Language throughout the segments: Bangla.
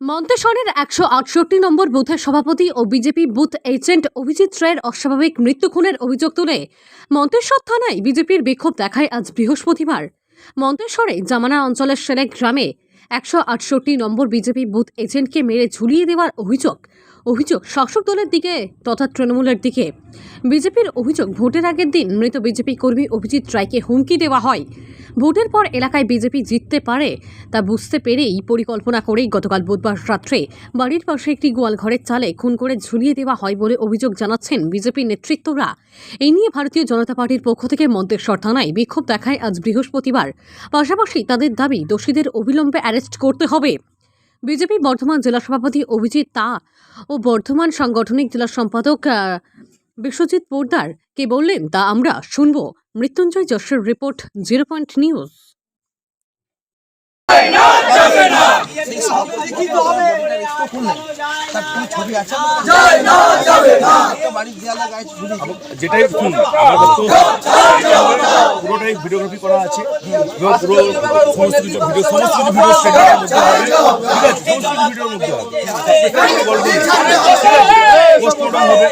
মন্তেশ্বরের একশো আটষট্টি নম্বর বুথের সভাপতি ও বিজেপি বুথ এজেন্ট অভিজিৎ রায়ের অস্বাভাবিক মৃত্যু খুনের অভিযোগ তুলে মন্তেশ্বর থানায় বিজেপির বিক্ষোভ দেখায় আজ বৃহস্পতিবার। মন্তেশ্বরে জামানা অঞ্চলের সেলেক গ্রামে একশো আটষট্টি নম্বর বিজেপি বুথ এজেন্টকে মেরে ঝুলিয়ে দেওয়ার অভিযোগ অভিযোগ শাসক দলের দিকে তথা তৃণমূলের দিকে। বিজেপির অভিযোগ, ভোটের আগের দিন মৃত বিজেপি কর্মী অভিজিৎ রায়কে হুমকি দেওয়া হয়। ভোটের পর এলাকায় বিজেপি জিততে পারে তা বুঝতে পেরেই পরিকল্পনা করেই গতকাল বুধবার রাত্রে বাড়ির পাশে একটি গোয়াল ঘরের চালে খুন করে ঝুলিয়ে দেওয়া হয় বলে অভিযোগ জানাচ্ছেন বিজেপির নেতৃত্বরা। এই নিয়ে ভারতীয় জনতা পার্টির পক্ষ থেকে মন্তেশ্বর থানায় বিক্ষোভ দেখায় আজ বৃহস্পতিবার। পাশাপাশি তাদের দাবি, দোষীদের অবিলম্বে অ্যারেস্ট করতে হবে। বিজেপি বর্ধমান জেলা সভাপতি অভিজিৎ তা ও বর্ধমান সাংগঠনিক জেলা সম্পাদক বিশ্বজিৎ পোর্দার কে বললেন, তা আমরা শুনব। মৃত্যুঞ্জয় যশের রিপোর্ট, জিরো পয়েন্ট নিউজ। যেটাই আমার পুরোটাই ভিডিওগ্রাফি করা আছে। এবং পুরো সমস্ত কিছু ভিডিও সমস্ত কিছু ভিডিও স্টেডিয়ামের মধ্যে হবে। ঠিক আছে সমস্ত কিছু ভিডিওর মধ্যে হবে। প্রত্যেকটা গল্প ঠিক আছে পোস্টমর্টম হবে।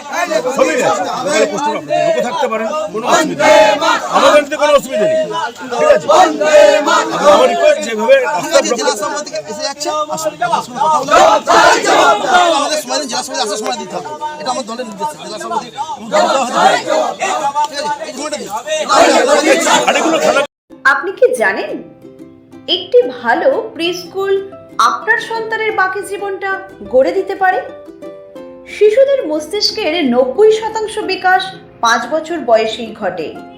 সবই আছে। পোস্টমর্টম লোকে থাকতে পারেন কোনো অসুবিধা আমাদের কোনো অসুবিধা নেই। আপনি কি জানেন? একটি ভালো প্রি স্কুল আপনার সন্তানের বাকি জীবনটা গড়ে দিতে পারে? শিশুদের মস্তিষ্কের নব্বই শতাংশ বিকাশ পাঁচ বছর বয়সেই ঘটে।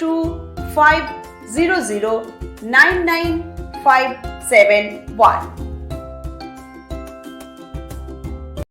two five zero zero nine nine five seven one